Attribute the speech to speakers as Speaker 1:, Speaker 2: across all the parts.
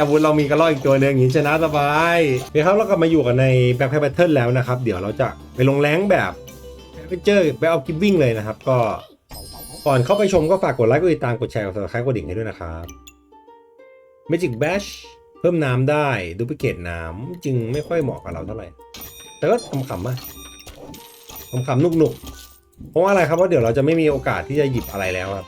Speaker 1: อาวุธเรามีกระรอกอีกตัวหนึ่งอย่างนี้ชนะสบายโอเคครับเรากลับมาอยู่กันในแบ็คแพคแบทเทิลแล้วนะครับ เดี๋ยวเราจะไปลงแรงแบบไปเจอไปเอากิฟวิ่งเลยนะครับ ก็ก่อนเข้าไปชมก็ฝากกดไลค์กดติดตามกดแชร์กด subscribe กดดิ่งให้ด้วยนะครับ Magic Bash เพิ่มน้ำได้ดูพิเกตน้ำจึงไม่ค่อยเหมาะกับเราเท่าไหร่ แต่ก็ขำๆอะขำๆนุกๆเพราะว่าอะไรครับเพราะเดี๋ยวเราจะไม่มีโอกาสที่จะหยิบอะไรแล้วครับ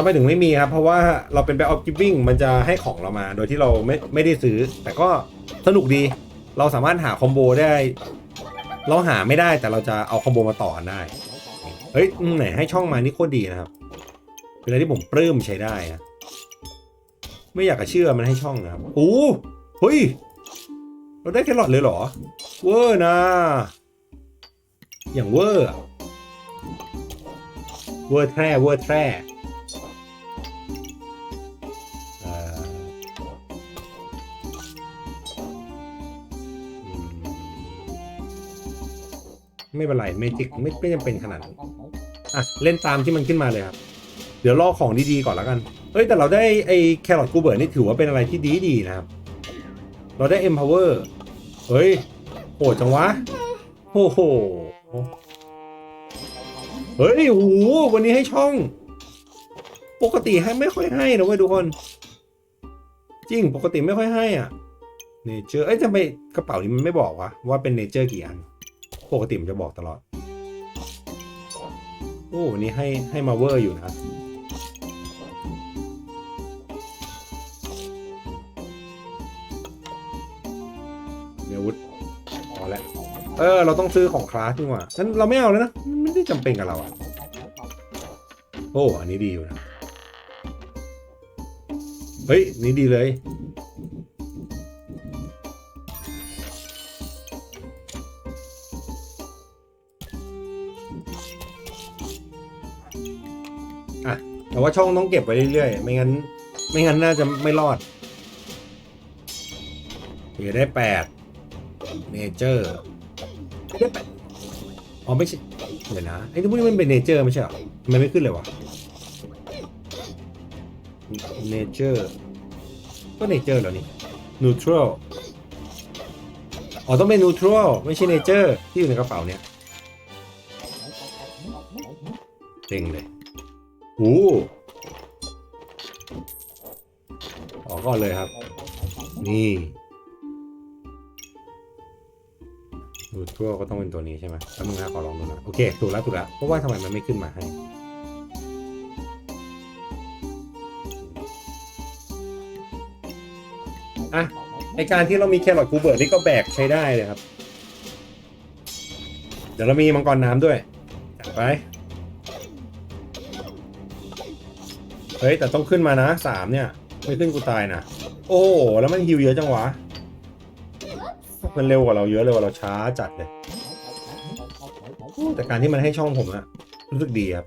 Speaker 1: ำไมถึงไม่มีครับ เพราะว่าเราเป็น back of giving มันจะให้ของเรามา โดยที่เราไม่ไม่ได้ซื้อ แต่ก็สนุกดี เราสามารถหาคอมโบได้ เราหาไม่ได้แต่เราจะเอาคอมโบมาต่อกันได้ เฮ้ยไหนให้ช่องมานี่โคตรดีนะครับ เป็นอะไรที่ผมปลื้มใช้ได้นะ ไม่อยากจะเชื่อมันให้ช่องนะครับโอ้เฮ้ย เราได้แครอทเลยเหรอ เวอร์นะ อย่างเวอร์ เวอร์แท้เวอร์แท้ ไม่เป็นไรเมจิกไม่ไม่จำเป็นขนาดนั้นอะเล่นตามที่มันขึ้นมาเลยครับ เดี๋ยวรอของดีๆก่อนแล้วกันเฮ้ยแต่เราได้ไอ้แครอทกูเบิร์ดนี่ถือว่าเป็นอะไรที่ดีดีๆนะครับ เราได้ empower เฮ้ยโหดจังวะโอ้โหเฮ้ยโอ้โหวันนี้ให้ช่อง ปกติให้ไม่ค่อยให้นะเว้ยทุกคน จริงปกติไม่ค่อยให้อะเนเจอร์เอ้ยทำไมกระเป๋านี้มันไม่บอกวะว่าเป็นเนเจอร์กี่อัน ปกติมันจะบอกตลอด โอ้วันนี้ให้ให้มาเวอร์อยู่นะมีอาวุธพอแล้วเออ เราต้องซื้อของคลาสดีกว่างั้นเราไม่เอาแล้วนะ ไม่ได้จำเป็นกับเราอะโอ้ อันนี้ดีอยู่นะ เฮ้ย นี่ดีเลย แต่ว่าช่องต้องเก็บไว้เรื่อยๆ ไม่งั้น ไม่งั้นน่าจะไม่รอดเดี๋ยวได้แปดเนเจอร์ได้แปดอ๋อไม่ใช่เดี๋ยวนะไอ้ที่พวกนี้มันเป็นเนเจอร์ไม่ใช่หรอทำไมไม่ขึ้นเลยวะเนเจอร์ก็เนเจอร์เหรอนี่นูทรัลอ๋อต้องเป็นนูทรัลไม่ใช่เนเจอร์ที่อยู่ในกระเป๋าเนี่ยเต็งเลย โอ้ออกก่อนเลยครับ นี่ ดูทั่วก็ต้องเป็นตัวนี้ใช่ไหมแล้วมึงนะขอลองดูนะ โอเค ถูกแล้วถูกแล้ว เพราะว่าทำไมมันไม่ขึ้นมาให้ อะไอการที่เรามีแครอทคูเบิร์ดนี่ก็แบกใช้ได้เลยครับ เดี๋ยวเรามีมังกรน้ำด้วยจัดไป เฮ้ยแต่ต้องขึ้นมานะสามเนี่ย ไม่ขึ้นกูตายนะโอ้แล้วมันฮิวเยอะจังวะมันเร็วกว่าเราเยอะเลยว่าเราช้าจัดเลยแต่การที่มันให้ช่องผมอะรู้สึกดีครับ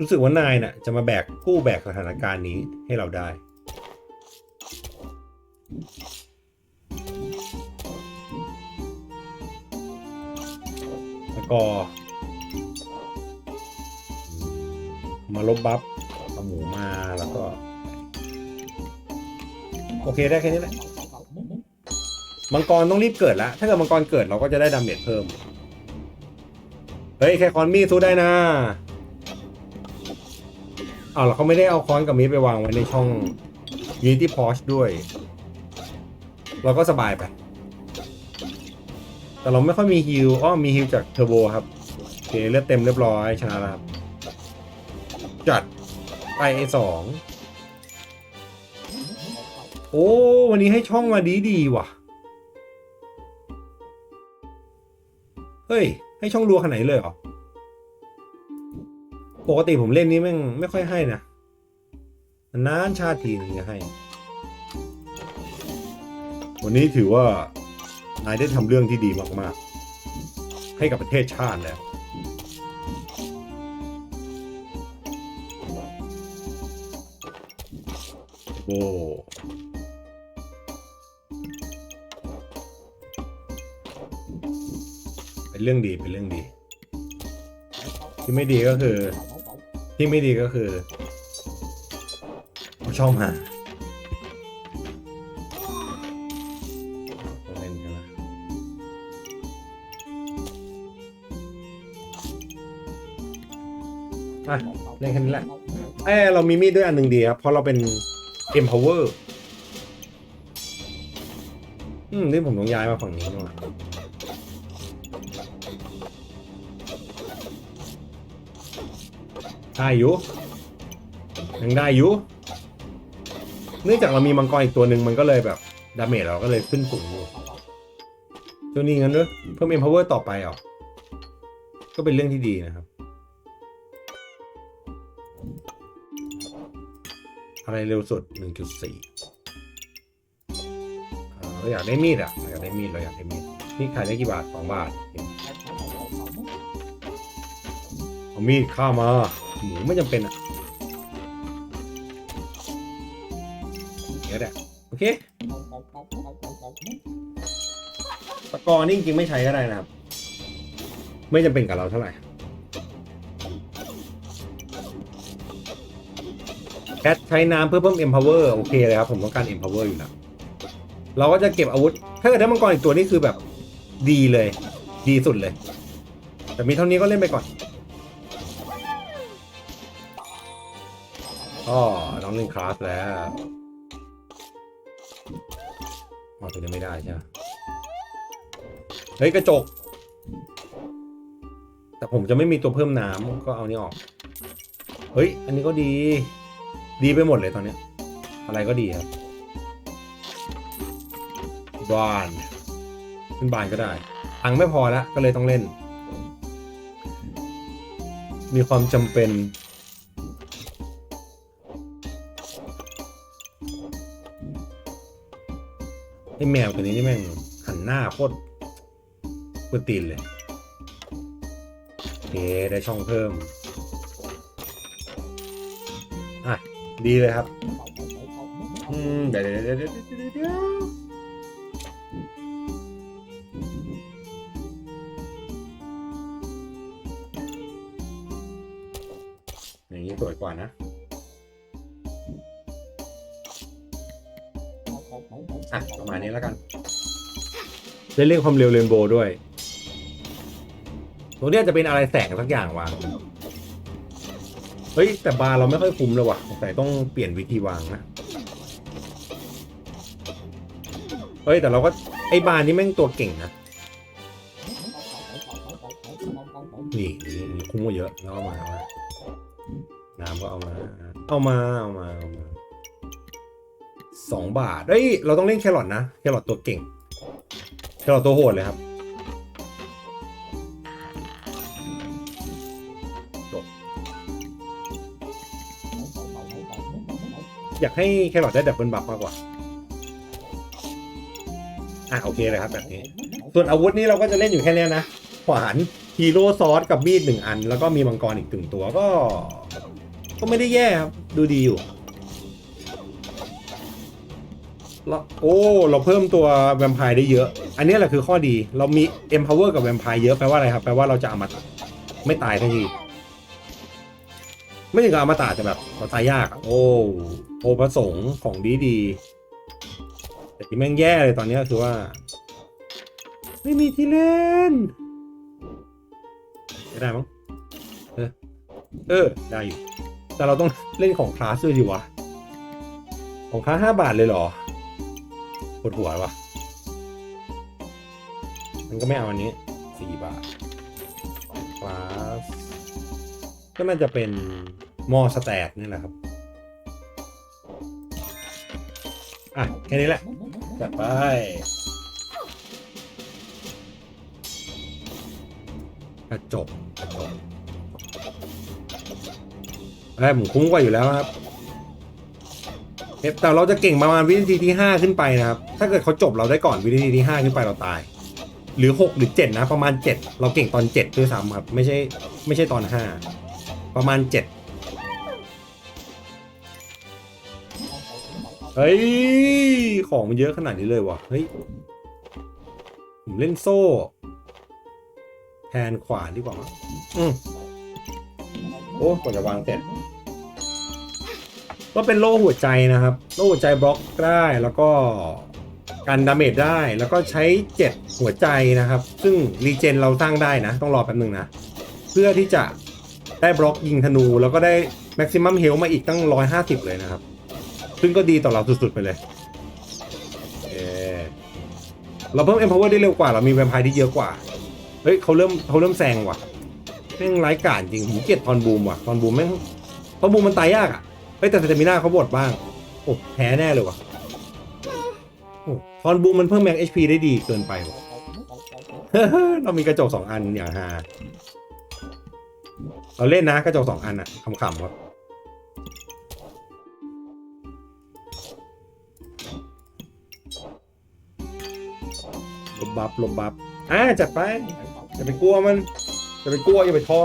Speaker 1: รู้สึกว่านายน่ะ จะมาแบกกู้แบกสถานการณ์นี้ให้เราได้แล้วก็ มาลบบัฟเอาหมูมาแล้วก็ โอเคได้แค่นี้แหละมังกรต้องรีบเกิดแล้วถ้าเกิดมังกรเกิดเราก็จะได้ดาเมจเพิ่ม เฮ้ยแค่คอนมีดสู้ได้นะเอาล้วเขาไม่ได้เอาค้อนกับมีดไปวางไว้ในช่อง Unity p o r c h ด้วย เราก็สบายไป แต่เราไม่ค่อยมีฮิลอ้อมีฮิลจากเทอร์โบครับโอเคเลือดเต็มเรียบร้อยชนะแล้วครับ ไปสองโอ้ วันนี้ให้ช่องมาดีดีว่ะ เฮ้ย ให้ช่องรัวขนาดไหนเลยเหรอ ปกติผมเล่นนี้แม่งไม่ค่อยให้นะ นานชาติทีนึงจะให้ วันนี้ถือว่านายได้ทำเรื่องที่ดีมาก ๆ ให้กับประเทศชาติแล้ว โอ้เป็นเรื่องดีเป็นเรื่องดี ที่ไม่ดีก็คือ ที่ไม่ดีก็คือช่องหาต้องเล่นใช่ไหมอะเล่นแค่นี้แหละเอ้เรามีมีดด้วยอันหนึ่งดีครับ เพราะเราเป็น empower อืมนี่ผมต้องย้ายมาฝั่งนี้นี่หว่าได้อยู่ยังได้อยู่เนื่องจากเรามีมังกรอีกตัวหนึ่งมันก็เลยแบบดาเมจเราก็เลยขึ้นสูงอยู่ตัวนี้งั้นด้วยเพิ่ม empower ต่อไปเหรอก็เป็นเรื่องที่ดีนะครับ อะไรเร็วสุด 1.4อ่าเราอยากได้มีดอะเราอยากได้มีดเราอยากได้มีดนี่ขายได้กี่บาทสองบาทเอามีดข้ามา หมูไม่จำเป็นอะเดี๋ยวแหละโอเคตะกอนี่จริงๆไม่ใช้ก็ได้นะครับ ไม่จำเป็นกับเราเท่าไหร่ แคทใช้น้ำเพื่อเพิ่ม empower โอเคเลยครับ ผมต้องการ empower อยู่แล้วเราก็จะเก็บอาวุธ ถ้าเกิดได้มังกรอีกตัวนี่คือแบบดีเลย ดีสุดเลย แต่มีเท่านี้ก็เล่นไปก่อนอ๋อน้องเล่นคลาสแล้วอ๋อตัวนี้ไม่ได้ใช่ไหมเฮ้ยกระจก แต่ผมจะไม่มีตัวเพิ่มน้ำก็เอานี้ออก เฮ้ย อันนี้ก็ดี ดีไปหมดเลยตอนนี้ อะไรก็ดีครับบานขึ้นบานก็ได้ตังไม่พอแล้วก็เลยต้องเล่น มีความจำเป็นไอ้แมวตัวนี้นี่แม่งหันหน้าโคตรกวนตีนเลยโอเคได้ช่องเพิ่ม ดีเลยครับอืมเดี๋ยวเดี๋ยวเดี๋ยวเดี๋ยวเดี๋ยวเดี๋ยวอย่างนี้สวยกว่านะอะประมาณนี้แล้วกัน ได้เรื่องความเร็วเรนโบว์ด้วยตัวเนี้ยจะเป็นอะไรแสงสักอย่างวางเฮ้ย แต่บาร์เราไม่ค่อยคุ้มเลยว่ะสงสัยต้องเปลี่ยนวิธีวางนะเฮ้ย แต่เราก็ไอ้บาร์นี่แม่งตัวเก่งนะนี่นี่นคุ้มกว่าเยอะแล้วเอามาเอามาน้ำก็เอามาเอามาเอามาเอามาสองบาทเฮ้ยเราต้องเล่นแครอทนะแครอทตัวเก่งแครอทตัวโหดเลยครับ อยากให้แครอทได้ดับเบิลบัฟมากกว่า อะโอเคเลยครับแบบนี้ ส่วนอาวุธนี้เราก็จะเล่นอยู่แค่นี้นะ ขวานฮีโร่ซอสกับมีดหนึ่งอัน แล้วก็มีมังกรอีกถึงตัวก็ ก็ไม่ได้แย่ครับ ดูดีอยู่แล้วโอ้ เราเพิ่มตัวแวมไพร์ได้เยอะ อันนี้แหละคือข้อดี เรามี empower กับแวมไพร์เยอะแปลว่าอะไรครับ แปลว่าเราจะอามตะไม่ตายทันที ไม่ถึงกับอมตะแต่แบบเราตายยากอะโอ้โอประสงค์ของดีดีแต่ที่แม่งแย่เลยตอนนี้คือว่า ไม่มีที่เล่นไม่ได้มั้งเออเออได้อยู่ แต่เราต้องเล่นของคลาสด้วยดิวะ ของคลาสห้าบาทเลยเหรอปวดหัววะมันก็ไม่เอาอันนี้สี่บาทคลาส ก็น่าจะเป็นมอสแตทนี่แหละครับ อะ แค่นี้แหละ จัดไป กระจกกระจกไอ้ยผมคุ้มกว่าอยู่แล้วครับเอ๊ะแต่เราจะเก่งประมาณวินาทีที่ห้าขึ้นไปนะครับ ถ้าเกิดเขาจบเราได้ก่อนวินาทีที่ห้าขึ้นไปเราตาย หรือหกหรือเจ็ดนะ ประมาณเจ็ดเราเก่งตอนเจ็ดด้วยซ้ำครับ ไม่ใช่ไม่ใช่ตอนห้า ประมาณเจ็ดเฮ้ย ของมันเยอะขนาดนี้เลยวะเฮ้ย ผมเล่นโซ่ แทนขวานดีกว่าอืมโอ้กว่าจะวางเสร็จ ก็เป็นโล่หัวใจนะครับ โล่หัวใจบล็อกได้แล้วก็กันดาเมจได้แล้วก็ใช้เจ็ดหัวใจนะครับ ซึ่งรีเจนเราสร้างได้นะ ต้องรอแป๊บนึงนะ เพื่อที่จะ ได้บล็อกยิงธนู แล้วก็ได้แม็กซิมัมเฮลมาอีกตั้ง 150 เลยนะครับ ซึ่งก็ดีต่อเราสุดๆไปเลยเออเราเพิ่ม empower ได้เร็วกว่า เรามีแวมไพร์ที่เยอะกว่า เฮ้ยเขาเริ่มเขาเริ่มแซงว่ะแม่งไร้กาจจริงผมเกียดทอนบูมว่ะทอนบูมแม่งทอนบูมมันตายยากอะเฮ้ยแต่สเตมิน่าเขาบดบ้างโอ้แพ้แน่เลยว่ะโอ้ทอนบูมมันเพิ่มแม็ก HP ได้ดีเกินไปว่ะเรามีกระจกสองอันอย่างฮา เราเล่นนะกระจกสองอันอะขำๆครับลบบัฟลบบัฟอ่าจัดไปอย่าไปกลัวมันอย่าไปกลัวอย่าไปท้อ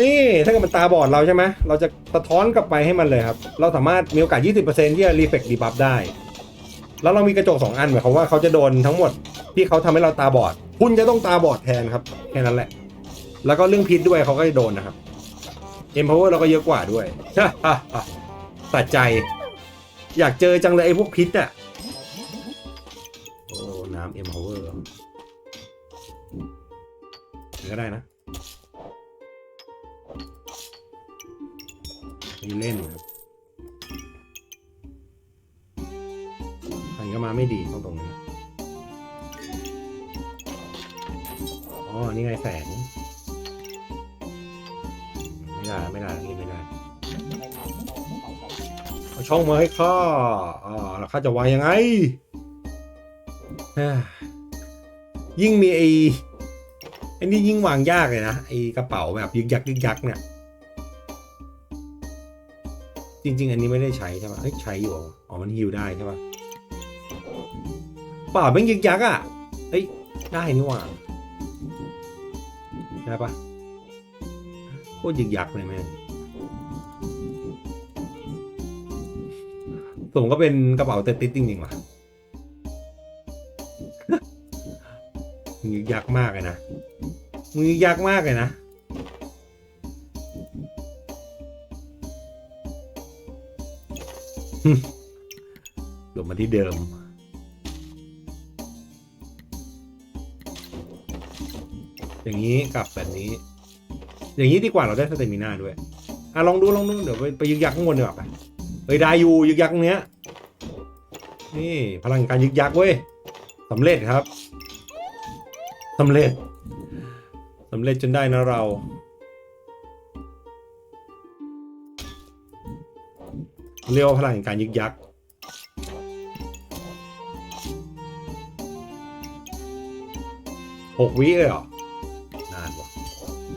Speaker 1: นี่ถ้าเกิดมันตาบอดเราใช่ไหมเราจะสะท้อนกลับไปให้มันเลยครับ เราสามารถมีโอกาส 20%ที่จะรีเฟกต์ดีบัฟได้ แล้วเรามีกระจก 2 อันหมายความว่าเขาจะโดนทั้งหมดที่เขาทำให้เราตาบอด คุณจะต้องตาบอดแทนครับ แค่นั้นแหละ แล้วก็เรื่องพิษด้วยเขาก็จะโดนนะครับ Empower เราก็เยอะกว่าด้วย ตัดใจ อยากเจอจังเลยไอ้พวกพิษอะโอ้น้ำ Empower ก็ได้นะมีเล่นครับหันก็มาไม่ดีตรงตรงนี้อ๋อ นี่ไงแสง ไม่ได้ไม่ได้นี่ไม่ได้เอาช่องมาให้ข้าอ่าแล้วข้าจะวางยังไงเอ้ยยิ่งมีไอ้ไอ้นี่ยิ่งวางยากเลยนะไอ้กระเป๋าแบบยึกยักยึกยักเนี่ยจริง ๆ อันนี้ไม่ได้ใช้ใช่ไหมเอ้ยใช้อยู่เหรออ๋อมันฮิวได้ใช่ปะเปล่าไม่งยึกยักอะเอ้ยได้นี่หว่าได้ปะโค ตรยึกยักเลยแม่งสมก็เป็นกระเป๋าเตติดจริงๆว่ะมึงยึกยักมากเลยนะมึงยึกยักมากเลยนะลงมาที่เดิม อย่างนี้กับแบบนี้ อย่างนี้ดีกว่าเราได้สเตมิน่าด้วยอะลองดูลองดูเดี๋ยวไปไปยึกยักข้างบนดีกว่าไปเฮ้ยได้อยู่ยึกยักเนี้ยนี่พลังการยึกยักเว้ยสำเร็จครับสำเร็จสำเร็จจนได้นะเราเรียกว่าพลังแห่งการยึกยักหกวิเลยเหรอ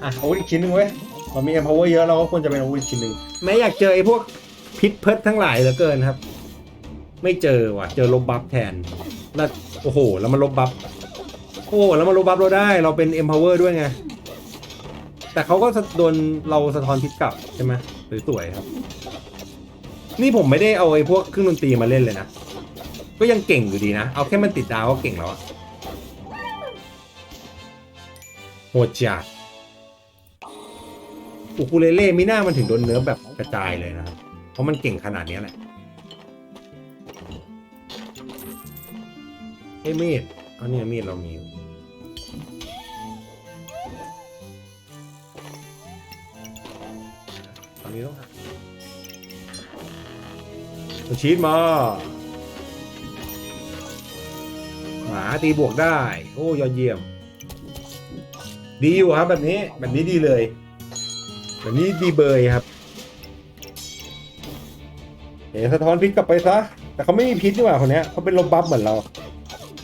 Speaker 1: อะอาวุธอีกชิ้นหนึ่งเว้ยเรามี empower เยอะเราก็ควรจะเป็นอาวุธอีกชิ้นหนึ่งแม้อยากเจอไอ้พวกพิษเพิษทั้งหลายเหลือเกินครับ ไม่เจอว่ะ เจอลบบัฟแทนแล้วโอ้โห แล้วมันลบบัฟโอ้แล้วมันลบบัฟเราได้ เราเป็น empower ด้วยไง แต่เขาก็สะโดนเราสะท้อนพิษกลับใช่ไหมสวยๆครับ นี่ผมไม่ได้เอาไอ้พวกเครื่องดนตรีมาเล่นเลยนะ ก็ยังเก่งอยู่ดีนะ เอาแค่มันติดดาวก็เก่งแล้วอะโหดจัด อูคูเลเล่มิน่ามันถึงโดนเนื้อแบบกระจายเลยนะครับ เพราะมันเก่งขนาดนี้แหละเอ้ยมีดอันนี้มีดเรามีอยู่ตอนนี้ต้องหาชีสมา หมาตีบวกได้ โอ้ยอดเยี่ยม ดีอยู่ครับแบบนี้ แบบนี้ดีเลย แบบนี้ดีเบยครับเอ๋สะท้อนพิษกลับไปซะ แต่เขาไม่มีพิษนี่หว่าคนนี้เขาเป็นลมบัฟเหมือนเรา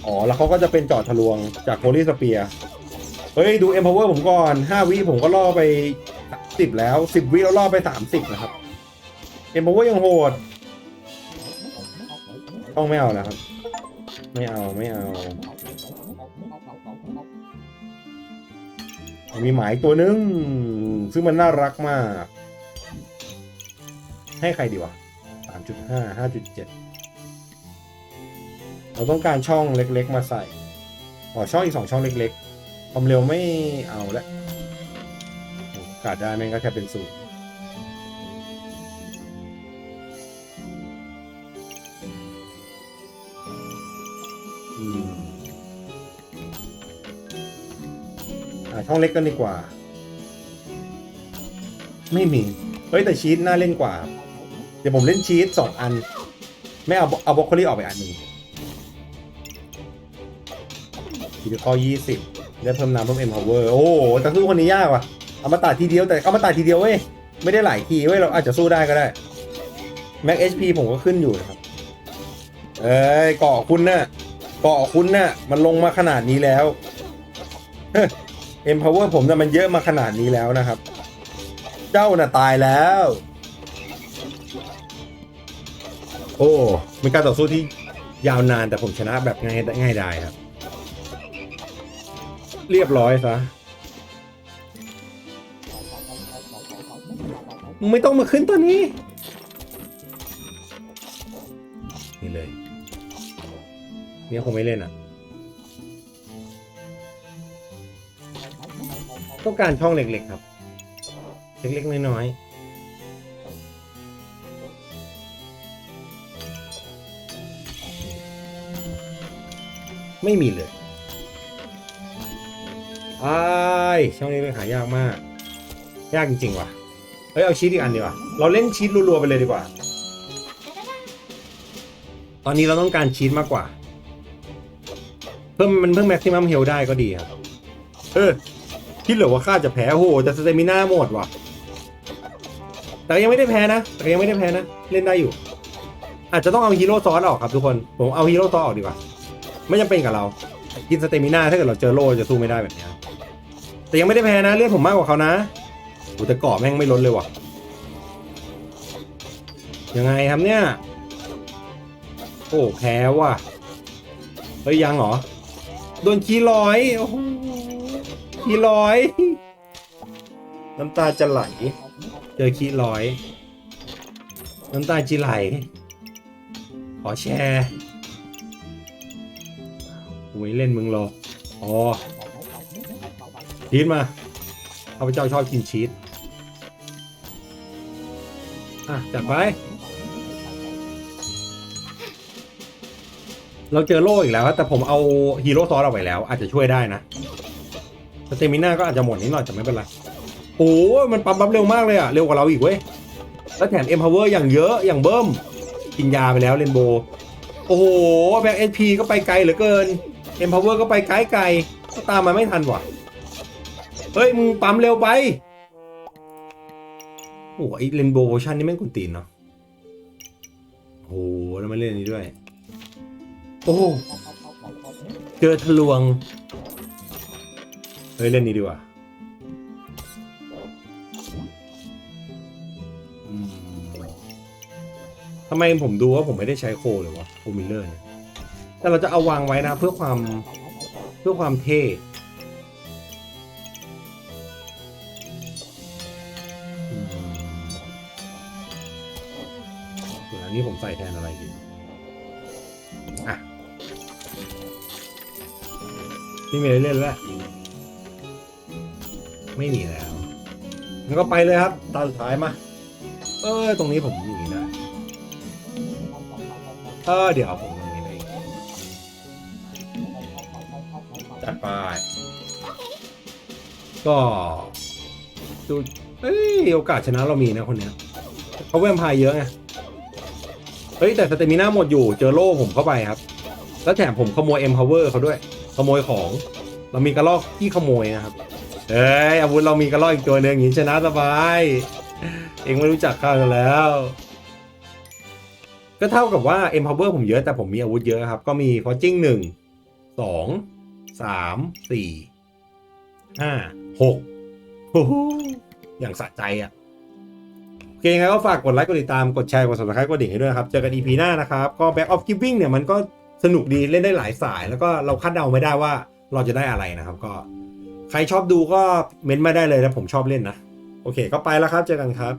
Speaker 1: อ๋อ แล้วเขาก็จะเป็นจอดทะลวงจากโฮลี่สเปียเฮ้ย ดู Empower ผมก่อน5วิผมก็ล่อไป10แล้ว10วิแล้วล่อไป30นะครับ Empower ยังโหด ต้องไม่เอานะครับ ไม่เอาไม่เอา มีหมายตัวหนึง ซึ่งมันน่ารักมาก ให้ใครดีวะ3.5 5.7เราต้องการช่องเล็กๆ มาใส่อ๋อช่องอีกสองช่องเล็กๆ ความเร็วไม่เอาละกาสได้แม่งก็แค่เป็นศูนย์ ช่องเล็กกันดีกว่า ไม่มี เฮ้ยแต่ชีสน่าเล่นกว่า เดี๋ยวผมเล่นชีสสองอัน ไม่เอาเอาบล็อกโคลี่ออกไปอันหนึ่งทีเดียวข้อยี่สิบได้เพิ่มน้ำเพิ่ม empower โอ้โหแต่สู้คนนี้ยากว่ะเอามาตัดทีเดียวแต่เอามาตัดทีเดียวเว้ยไม่ได้หลายทีเว้ยเราอาจจะสู้ได้ก็ได้ max HP ผมก็ขึ้นอยู่นะครับ เอ้ยเกาะคุณน่ะเกาะคุณน่ะมันลงมาขนาดนี้แล้ว empower ผมน่ะมันเยอะมาขนาดนี้แล้วนะครับ เจ้าน่ะตายแล้ว โอ้เป็นการต่อสู้ที่ยาวนานแต่ผมชนะแบบง่ายง่ายดายครับ เรียบร้อยซะไม่ต้องมาขึ้นตัวนี้ นี่เลย เนี่ยคงไม่เล่นอะ ต้องการช่องเล็กๆครับ เล็กๆน้อยๆ ไม่มีเลยไอช่องนี้เป็นหายากมาก ยากจริงๆว่ะ เฮ้ยเอาชีสอีกอันดีกว่า เราเล่นชีสรัวๆไปเลยดีกว่า ตอนนี้เราต้องการชีสมากกว่า เพิ่มมันเพิ่มแม็กซิมัมเฮลได้ก็ดีครับ เออ คิดเหรอว่าข้าจะแพ้โอ้โหแต่สเตมิน่าหมดว่ะ แต่ยังไม่ได้แพ้นะ แต่ยังไม่ได้แพ้นะ เล่นได้อยู่ อาจจะต้องเอาฮีโร่ซอสออกครับทุกคน ผมเอาฮีโร่ซอสออกดีกว่า ไม่จำเป็นกับเรา กินสเตมิน่าถ้าเกิดเราเจอโล่จะสู้ไม่ได้แบบนี้แต่ยังไม่ได้แพ้นะ เลือดผมมากกว่าเขานะอ้แต่เกาะแม่งไม่ลดเลยว่ะ ยังไงครับเนี่ย โอ้แพ้ว่ะ เฮ้ยยังเหรอ โดนขี้ร้อย โอ้โห ขี้ร้อย น้ำตาจะไหล เจอขี้ร้อย น้ำตาจีไหล ขอแชร์กูไม่เล่นมึงหรอกอ๋อชีสมาข้าพเจ้าชอบกินชีสอะจัดไป เราเจอโล่อีกแล้ว แต่ผมเอาฮีโร่ซอสเอาไว้แล้ว อาจจะช่วยได้นะ เตมิน่าก็อาจจะหมดนิดหน่อยแต่ไม่เป็นไรโอ้มันปั๊มปั๊มเร็วมากเลยอะเร็วกว่าเราอีกเว้ยแล้วแถม empower อร์อย่างเยอะอย่างเบิ้มกินยาไปแล้วเรนโบว์โอ้โหแบ็กเอพีก็ไปไกลเหลือเกิน empower ก็ไปไกลไกลก็ตามมาไม่ทันว่ะเฮ้ยมึงปั๊มเร็วไปโอ้โหไอเรนโบว์ชันนี่แม่งกุนตีนเนาะโอ้โหแล้วมาเล่นนี้ด้วย โอ้เจอทะลวง เฮ้ยเล่นนี้ดีกว่าอืมทำไมผมดูว่าผมไม่ได้ใช้โคเลยวะโคมิลเลอร์เนี่ยแต่เราจะเอาวางไว้นะเพื่อความเพื่อความเท่อืมส่วนอันนี้ผมใส่แทนอะไรดีอะพี่เมย์เล่นแล้ว ไม่มีแล้วงั้นก็ไปเลยครับ ตาสุดท้ายมา เออตรงนี้ผมอย่างนี้ได้เออเดี๋ยวผมตรงนี้เลยจัดไป ก็ดูเอ้ยโอกาสชนะเรามีนะคนเนี้ยเขาแวมพายเยอะไง เฮ้ย แต่สเตมิน่าหมดอยู่เจอโล่ผมเข้าไปครับ แล้วแถมผมขโมย empower เขาด้วย ขโมยของ เรามีกระลอกที่ขโมยนะครับ เอ้ยอาวุธเรามีกระรอกอีกตัวหนึ่งอย่างนี้ชนะสบาย เองไม่รู้จักข้ากันแล้ว ก็เท่ากับว่า empower ผมเยอะแต่ผมมีอาวุธเยอะครับ ก็มี forging หนึ่งสองสามสี่ห้าหกโอ้โหอย่างสะใจอะ่ะโอเคงั้นก็ฝากกดไลค์กดติดตามกดแชร์กด subscribe กดดิ่งให้ด้วยนะครับ เจอกัน EP หน้านะครับ ก็ Back of Giving เนี่ยมันก็สนุกดีเล่นได้หลายสาย แล้วก็เราคาดเดาไม่ได้ว่าเราจะได้อะไรนะครับก็ ใครชอบดูก็เม้นต์มาได้เลยนะผมชอบเล่นนะ โอเค ก็ไปแล้วครับ เจอกันครับ